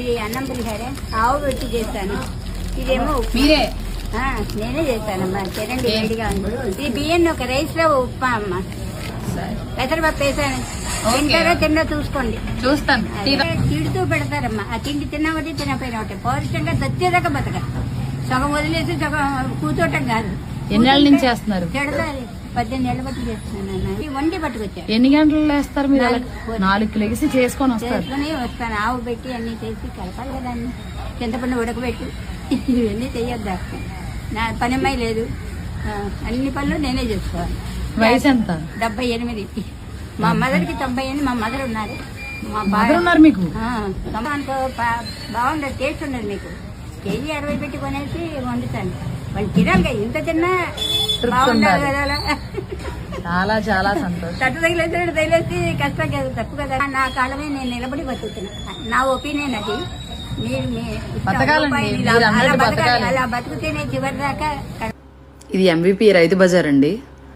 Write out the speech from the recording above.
ఇది అన్నం పులిహార. ఆవు పెట్టి చేస్తాను ఇదేమో. మీరే? ఆ, నేనే చేస్తానమ్మా తినండి వేడిగా ఉంది ఇది బియ్యం ఒక రైస్లో ఉప్మా అమ్మ. పెసరపప్పు వేసాను. తింటారో తిండో చూసుకోండి. చూస్తాను. తిడుతూ పెడతారమ్మా. ఆ తిండి తిన్న ఒకటి తినపోయిన ఒకటి. పౌరుషంగా దచ్చేదాకా బతక సగం వదిలేసి సగం కూర్చోటం కాదు. ఎన్నేళ్ళ నుంచి చేస్తున్నారు? తిడతాది పద్దెనిమిది ఏళ్ళ బట్టి చేస్తున్నాను అన్న. ఈ వండి పట్టుకొచ్చాను ఎన్ని గంటలు వేస్తారు మీరు నాలుగు. లెగిసి చేసుకొని వస్తారు. చేసుకుని వస్తాను. ఆవు పెట్టి అన్ని చేసి కలపాలి కదా అన్ని. చింతపండు ఉడకబెట్టి. ఇవన్నీ చెయ్యొద్దా నా పని అమ్మాయి లేదు. అన్ని పనులు నేనే చేసుకోవాలి. వయసు ఎంత? డెబ్బై ఎనిమిది. మా మదర్కి తొంభై ఎనిమిది మా మదర్ ఉన్నారు. మా బా- మదర్ ఉన్నారు మీకు? బాగుండదు టేస్ట్ ఉండదు మీకు. కేజీ అరవై పెట్టి కొనేసి వండుతాను. వాళ్ళు తినాలి ఇంత తిన్నా చాలా చాలా సంతోషం. తట్టు తగిలేసాడు తగిలేసి కష్టం కదా తప్పు కదా. నా కాలమే నేను నిలబడి బతుకుతున్నా. నా ఒపీనియన్ అది. మీరు మీ ఇష్టం. బతకాలండి. అలా బతుకుతేనే చివరి దాకా ఇది ఎంవిపి రైతు బజార్ అండి.